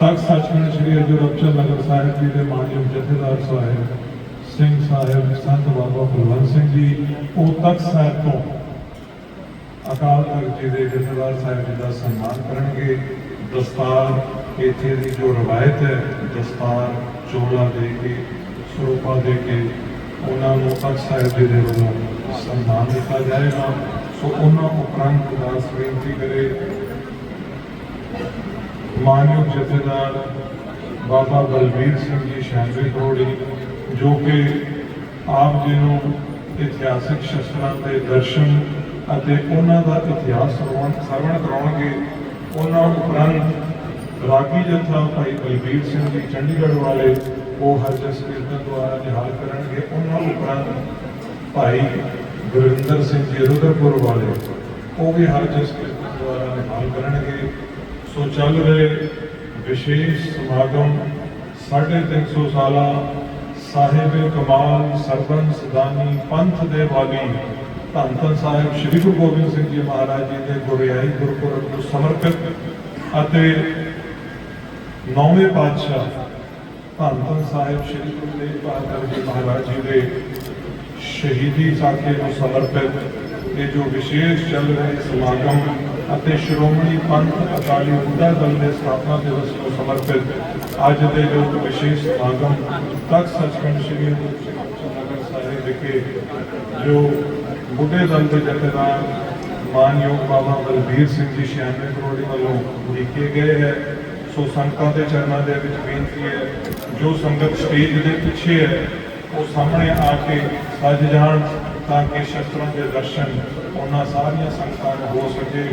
ਤਖਤ ਸੱਚਖੰਡ ਸ੍ਰੀ ਅਜੂਰ ਅਬਚਲ ਨਗਰ ਸਾਹਿਬ ਜੀ ਦੇ ਮਾਨਯੋਗ ਜਥੇਦਾਰ ਸਾਹਿਬ, ਸਿੰਘ ਸਾਹਿਬ, ਸੰਤ ਬਾਬਾ ਕੁਲਵੰਤ ਸਿੰਘ ਜੀ, ਉਹ ਤਖਤ ਸਾਹਿਬ ਤੋਂ ਅਕਾਲ ਤਖਤ ਜੀ ਦੇ ਜਥੇਦਾਰ ਸਾਹਿਬ ਜੀ ਦਾ ਸਨਮਾਨ ਕਰਨਗੇ। ਦਸਤਾਰ ਇੱਥੇ ਦੀ ਜੋ ਰਵਾਇਤ ਹੈ, ਦਸਤਾਰ ਚੋਲਾ ਦੇ ਕੇ, ਸਰੂਪਾ ਦੇ ਕੇ ਉਹਨਾਂ ਨੂੰ ਤਖਤ ਸਾਹਿਬ ਜੀ ਦੇ ਵੱਲੋਂ ਸਨਮਾਨ ਦਿੱਤਾ ਜਾਏਗਾ। ਸੋ ਉਹਨਾਂ ਉਪਰੰਤ ਦਾਸ ਬੇਨਤੀ ਕਰੇ ਮਾਨਯੋਗ ਜਥੇਦਾਰ ਬਾਬਾ ਬਲਬੀਰ ਸਿੰਘ ਜੀ ਸ਼ਾਨਵੇ ਕਰੋੜੀ ਜੋ ਕਿ ਆਪ ਜੀ ਨੂੰ ਇਤਿਹਾਸਿਕ ਸ਼ਸਤਰਾਂ ਦੇ ਦਰਸ਼ਨ ਅਤੇ ਉਹਨਾਂ ਦਾ ਇਤਿਹਾਸ ਸਰਵਣ ਸਰਵਣ ਕਰਾਉਣਗੇ, ਉਹਨਾਂ ਉਪਰੰਤ ਰਾਗੀ ਜਥਾ ਭਾਈ ਬਲਬੀਰ ਸਿੰਘ ਜੀ ਚੰਡੀਗੜ੍ਹ ਵਾਲੇ, ਉਹ ਹਰਜਸ ਕੀਰਤਨ ਦੁਆਰਾ ਨਿਹਾਲ ਕਰਨਗੇ। ਉਹਨਾਂ ਉਪਰੰਤ ਭਾਈ ਗੁਰਿੰਦਰ ਸਿੰਘ ਜੀ ਰੁਦਰਪੁਰ ਵਾਲੇ, ਉਹ ਵੀ ਹਰਜਸ ਕੀਰਤਨ ਦੁਆਰਾ ਨਿਹਾਲ ਕਰਨਗੇ। ਸੋ ਚੱਲ ਰਹੇ ਵਿਸ਼ੇਸ਼ ਸਮਾਗਮ 350 ਸਾਲਾ ਸਾਹਿਬ ਕਮਾਲ ਸਰਬੰਸ ਸਦਾਨੀ ਪੰਥ ਦੇ ਵਾਲੀ ਧੰਨ ਧੰਨ ਸਾਹਿਬ ਸ੍ਰੀ ਗੁਰੂ ਗੋਬਿੰਦ ਸਿੰਘ ਜੀ ਮਹਾਰਾਜ ਜੀ ਦੇ ਗੁਰਿਆਈ ਗੁਰਪੁਰਬ ਨੂੰ ਸਮਰਪਿਤ ਅਤੇ ਨੌਵੇਂ ਪਾਤਸ਼ਾਹ ਧੰਨ ਧੰਨ ਸਾਹਿਬ ਸ੍ਰੀ ਗੁਰੂ ਤੇਗ ਬਹਾਦਰ ਜੀ ਮਹਾਰਾਜ ਜੀ ਦੇ ਸ਼ਹੀਦੀ ਸਾਖੇ ਨੂੰ ਸਮਰਪਿਤ ਇਹ ਜੋ ਵਿਸ਼ੇਸ਼ ਚੱਲ ਰਹੇ ਸਮਾਗਮ ਅਤੇ ਸ਼੍ਰੋਮਣੀ ਪੰਥ ਅਕਾਲੀ ਬੁੱਢਾ ਦਲ ਦੇ ਸਥਾਪਨਾ ਦਿਵਸ ਨੂੰ ਸਮਰਪਿਤ ਅੱਜ ਦੇ ਲੋਕ ਵਿਸ਼ੇਸ਼ ਸਮਾਗਮ ਤਖਤ ਸੱਚਖੰਡ ਸ੍ਰੀ ਅਨੰਦਪੁਰ ਨਗਰ ਸਾਹਿਬ ਵਿਖੇ, ਜੋ ਬੁੱਢੇ ਦਲ ਦੇ ਜਥੇਦਾਰ ਮਾਨਯੋਗ ਬਾਬਾ ਬਲਬੀਰ ਸਿੰਘ ਜੀ 96 ਕਰੋੜੀ ਵੱਲੋਂ ਲਿਖੇ ਗਏ ਹੈ। ਸੋ ਸੰਗਤਾਂ ਦੇ ਚਰਨਾਂ ਦੇ ਵਿੱਚ ਬੇਨਤੀ ਹੈ, ਜੋ ਸੰਗਤ ਸਟੇਜ ਦੇ ਪਿੱਛੇ ਹੈ, ਉਹ ਸਾਹਮਣੇ ਆ ਕੇ ਸੱਜ ਜਾਣ ਤਾਂ ਕਿ ਸ਼ਸਤਰਾਂ ਦੇ ਦਰਸ਼ਨ ਉਹਨਾਂ ਸਾਰੀਆਂ ਸੰਗਤਾਂ ਨੂੰ ਹੋ ਸਕੇ।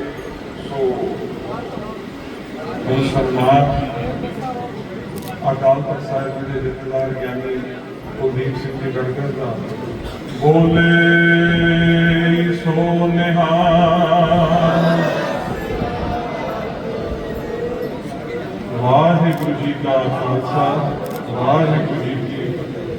ਸੋ ਸਨਮਾਨ ਅਕਾਲ ਤਖਤ ਸਾਹਿਬ ਜੀ ਦੇ ਜਥੇਦਾਰ ਗਿਆਨੀ ਕੁਲਦੀਪ ਸਿੰਘ ਜੀ ਗੜਗੜ ਦਾ। ਬੋਲੇ ਸੋ ਨਿਹਾਲ ਵਾਹਿਗੁਰੂ ਜੀ ਕਾ ਖਾਲਸਾ, ਵਾਹਿਗੁਰੂ ਜੀ ਕੀ ਫਤਿਹ।